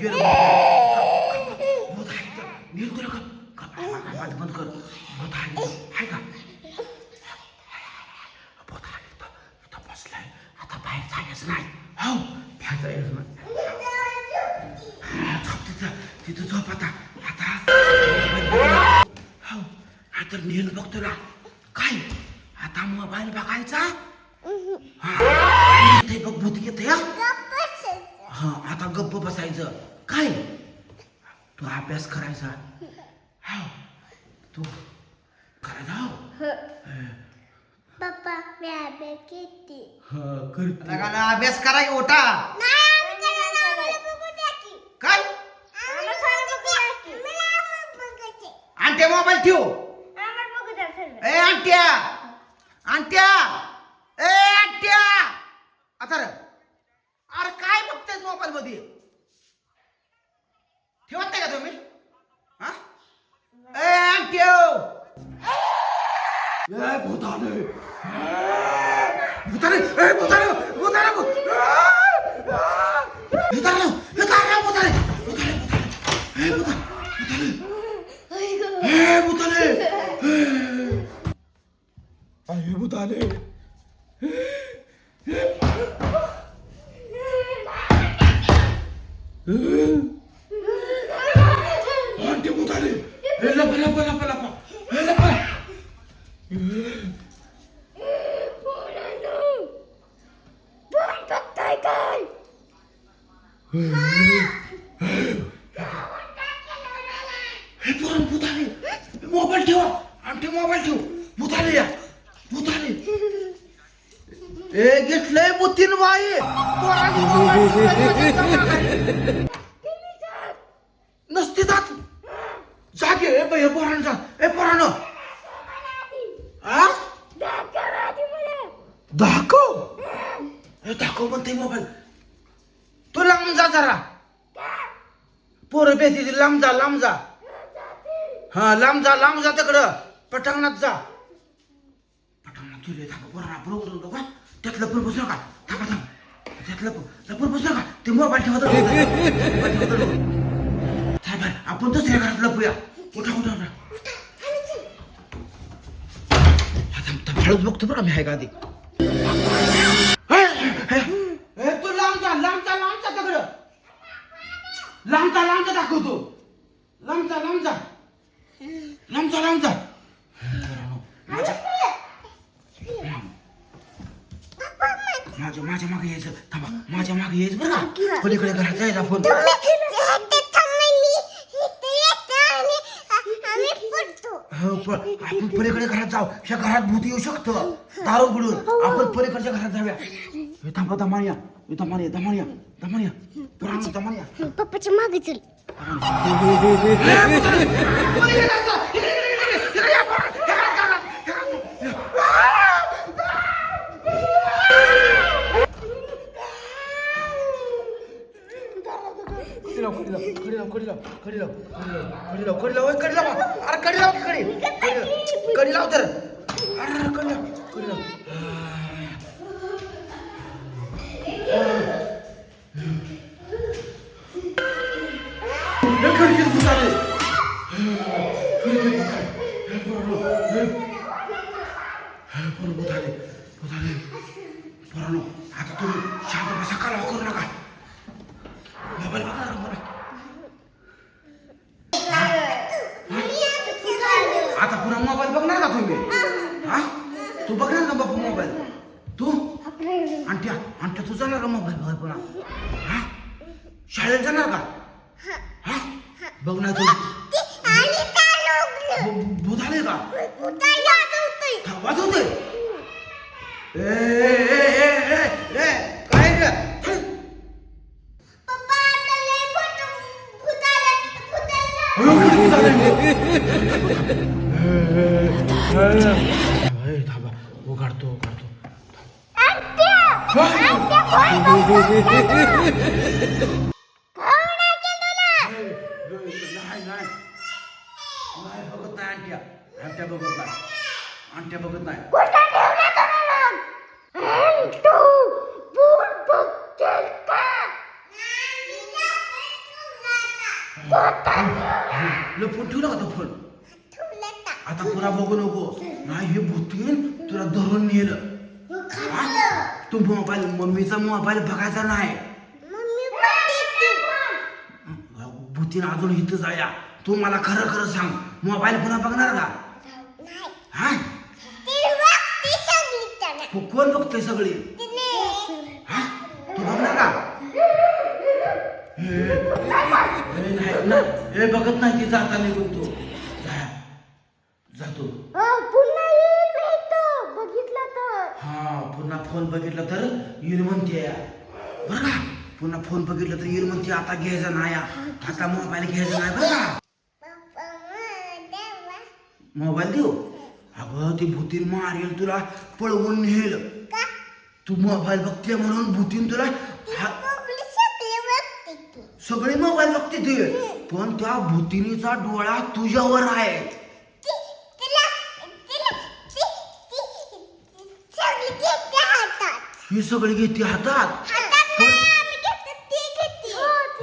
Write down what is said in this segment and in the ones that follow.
गेलं भूत आहे इथं. नील तुला का का- आवाज बंद कर. भूत आहे इथं. आहे का? भूत आहे इथं. बसलाय. आता बाहेर जायचं नाही. हो बाहेर जायचं नाही. हा, झोप तिथं. तिथं झोप आता. आता हो आता नील बघतो ना. काय? आता मोबाईल बघायचा? हा. बसायचं काय? तू अभ्यास करायचा? हा तू करायचा हो. पप्पा मी अभ्यास किती हा करते. ना अभ्यास कराय ओटा काय? आणते मोबाईल ठेव. ए आणट्या आणट्या ए आणट्या आता रे. अरे काय बघतेस मोबाईल मध्ये ठेवत नाही का तुम्ही हा ए आणट्या ए भूताने भूताने ए भूताने भूताने भूत भूताने भूताने भूताने भूताने ए भूताने भूताने ए भूताने ए लपा लपा लपा लपा. लपा. मोबाईल ठेवा. आमचे मोबाईल ठेव. भूताने या. भूताने ए घेतलंय बुतीन बाई पोरांनी mobile ठेवलाय. नसते जात जागे ए बाई, हे पोरानं जा ए पोरानं आ दाखव. दाखव म्हणते मोबाईल. तू लांब जा जरा. पोरं बेती लांब जा लांब जा. हा लांब जा लांब जा तिकडं. पटांगणात जा. पटांगणात गेले थांबा. पोरांना बरोबर बघा त्यात लपून बसू नका. थांबा थांबा. लपून बसू नका. ते मोबाईल ठेवा तर मोबाईल ठेवा तर थांबा आपण दुसऱ्या घरात लपूया. उठा उठा उठा. थांब थांब. हळूच बघतो बरं मी आहे का आधी. लांब जा लांब जा दाखवतो. लांब जा लांब जा लांब जा लांब जा माझ्या माझ्या मागे यायचं. थांबा. माझ्या मागे यायचं बरं का? पलीकडे घरात जायचं आपण हो आपण पलीकडे घरात जाऊ. ह्या घरात भूत येऊ शकतं. दारू उघडून आपण पलीकडच्या घरात जाऊया. हे थांबा दमानिया हे दमानिया दमानिया दमानिया पुराण दमानिया पप्पाच्या मागे चल कडी लाव कडी लाव कडी लाव कडी लाव कडी लाव कडी लाव कडी लाव ओय, कडी लाव अरे कडी लाव की कडी कडी लाव. कडी लाव तर अरे कडी लाव कडी लाव खिडकीत भूत आले. खिडकीत भूत आले. हे पोरांनो, हे. हे पोरं भूत आले, भूत आले. पोरांनो, आता तुम्ही शांत बसा कालवा करू नका मोबाईल बघा मला आता पुन्हा मोबाईल बघणार का तुम्ही हा तू बघणार का बापू मोबाईल तू आणट्या आणट्या तू जाणार का मोबाईल बघाय पुन्हा हा शाळेत जाणार का बघ ना तू. भूत आले का? वाजवते ए ए ए ए ए काय थांबा. उघडतो उघडतो. नाही नाही नाही बघत नाही अंट्या अंट्या बघत नाही. अंट्या बघत नाही. ठेवला का तो फोन. आता पुन्हा बघू नको. नाही हे भूतीन तुला धरून नेलं. तू मोबाईल मम्मीचा मोबाईल बघायचा नाही. भूतीन अजून इथं जाया. तू मला खरं खरं सांग. मोबाईल पुन्हा बघणार का? हा। ती को- कोण बघतोय सगळी. हा तू बघणार का? हे नाही ना हे बघत नाही ती जाता निघून तू. जा जातो हा पुन्हा फोन बघितला तर येईल म्हणते. बरं का? पुन्हा फोन बघितला तर येईल म्हणते. आता घ्यायचा नाही. आता मोबाईल घ्यायचा नाही. बरं का? मोबाईल देऊ? अगं ती भूतीन मारेल तुला पळवून नेल. का? तू मोबाईल बघते म्हणून भूतीन तुला. हा- सगळे मोबाईल बघते ते. पण त्या भूतिनीचा डोळा तुझ्यावर आहे. ही सगळी घेते हातात?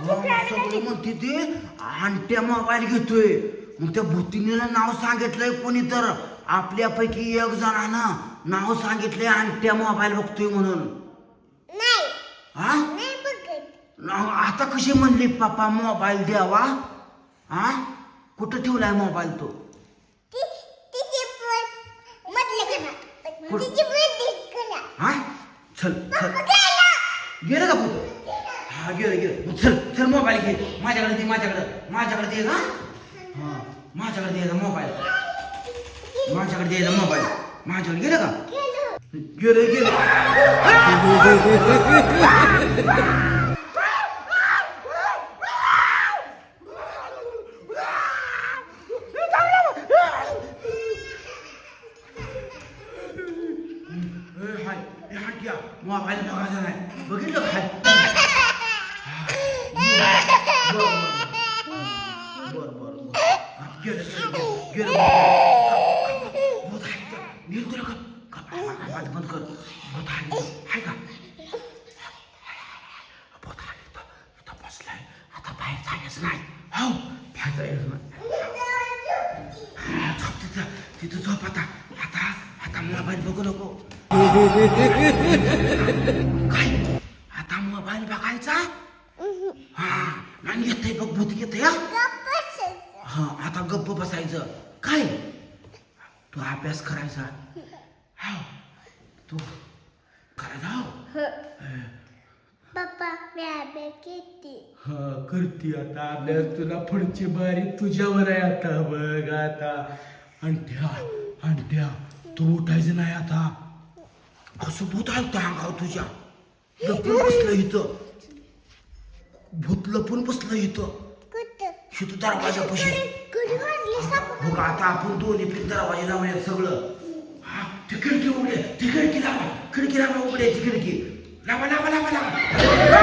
घेते हा, सगळी म्हणते? ते आणट्या मोबाईल घेतोय. मग त्या भूतिनीला नाव सांगितलंय कोणी तर. आपल्यापैकी एक जणानं नाव सांगितलंय आणट्या मोबाईल बघतोय म्हणून. नाही. हा? नाही बघत. नाव आता कशी म्हणली पप्पा मोबाईल द्यावा. हा? कुठं ठेवलाय मोबाईल तो? ती तिची पण मधल्या घरात कुठं? तिची पण घरात हा? चल चल. गेला. गेलं का पुढं हा गेलं गेलं. चल चल मोबाईल घे. माझ्याकडे दे माझ्याकडे. माझ्याकडे दे हा? हा माझ्याकडे द्यायचा मोबाईल. माझ्याकडे द्यायचा मोबाईल माझ्याकडे गेलं का गेलो गेलं गेलं ए, हाय ए, हाय क्या मोबाईल बघायचा नाही बघितलं काय बर बर बर हा, गेलं गेलं गेलं भूत आहे का? नील तुला का का- आवाज आवाज बंद कर. भूत आहे इथं. का? भूत आहे इथं. इथं बसलाय. आता बाहेर जायचं नाही. हो बाहेर जायचं नाही. हा, झोप तिथं. तिथं झोप आता. आता आता मोबाईल बघू नको. काय? आता मोबाईल बघायचा? हा नाही येतंय बघ भूत येतंय हा? हा आता गप्प बसायचं. काय? तू अभ्यास करायचा? हा तू करायचा हो पप्पा मी अभ्यास घेते हा करते आता अभ्यास तुला पुढची बारी तुझ्यावर आहे आता बघ आता अंट्या अंट्या तू उठायचं नाही आता कसं भूत आलं अंगावर तुझ्या लपून बसलं इथं भूत लपून बसलं इथं कुठं इथं दरवाजापाशी कधी वाजले साप हो का आता आपण दोन्ही फिर दरवाजे लावले सगळं हा ती खिडकी उघडे ती खिडकी लावा खिडकी लावा उघडे ती खिडकी लावा लावा लावा लावा